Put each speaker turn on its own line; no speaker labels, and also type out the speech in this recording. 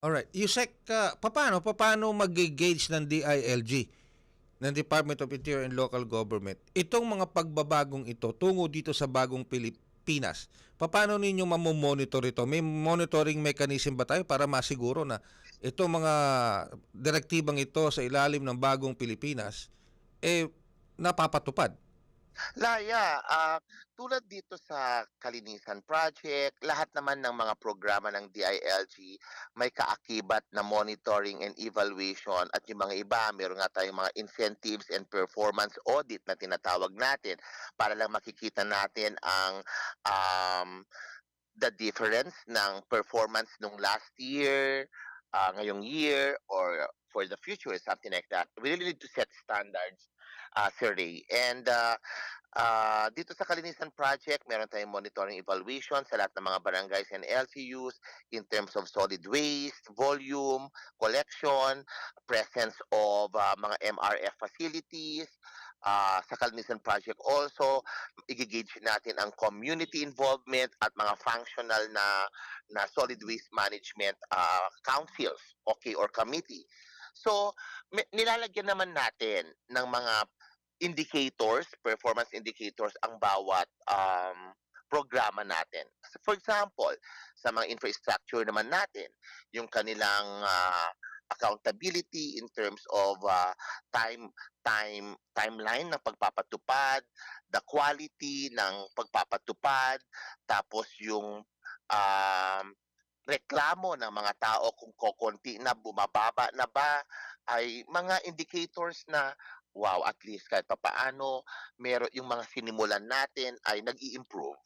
Alright. Yusek, uh, paano, paano mag-gauge ng DILG, ng Department of Interior and Local Government, itong mga pagbabagong ito tungo dito sa bagong Pilipinas? Paano ninyo mamomonitor ito? May monitoring mechanism ba tayo para masiguro na itong mga direktibang ito sa ilalim ng bagong Pilipinas, eh, napapatupad?
Laya, ah, tulad dito sa Kalinisan Project, lahat naman ng mga programa ng DILG may kaakibat na monitoring and evaluation at yung mga iba, meron nga tayong mga incentives and performance audit na tinatawag natin para lang makikita natin ang um, the difference ng performance nung last year, ah, ngayong year, or for the future, something like that. We really need to set standards, uh, Sir Ray. And uh, Ah, dito sa Kalinisan Project, meron tayong monitoring evaluation sa lahat ng mga barangays and LCUs in terms of solid waste, volume, collection, presence of ah, mga MRF facilities. Ah, sa Kalinisan Project also, i-gauge natin ang community involvement at mga functional na na solid waste management ah, councils, okay, or committee. So, nilalagyan naman natin ng mga indicators, performance indicators ang bawat um, programa natin. For example, sa mga infrastructure naman natin, yung kanilang ah, accountability in terms of ah, time time timeline ng pagpapatupad, the quality ng pagpapatupad, tapos yung um, reklamo ng mga tao kung kokonti na bumababa na ba ay mga indicators na wow, at least kahit papaano, meron yung mga sinimulan natin ay nag-i-improve.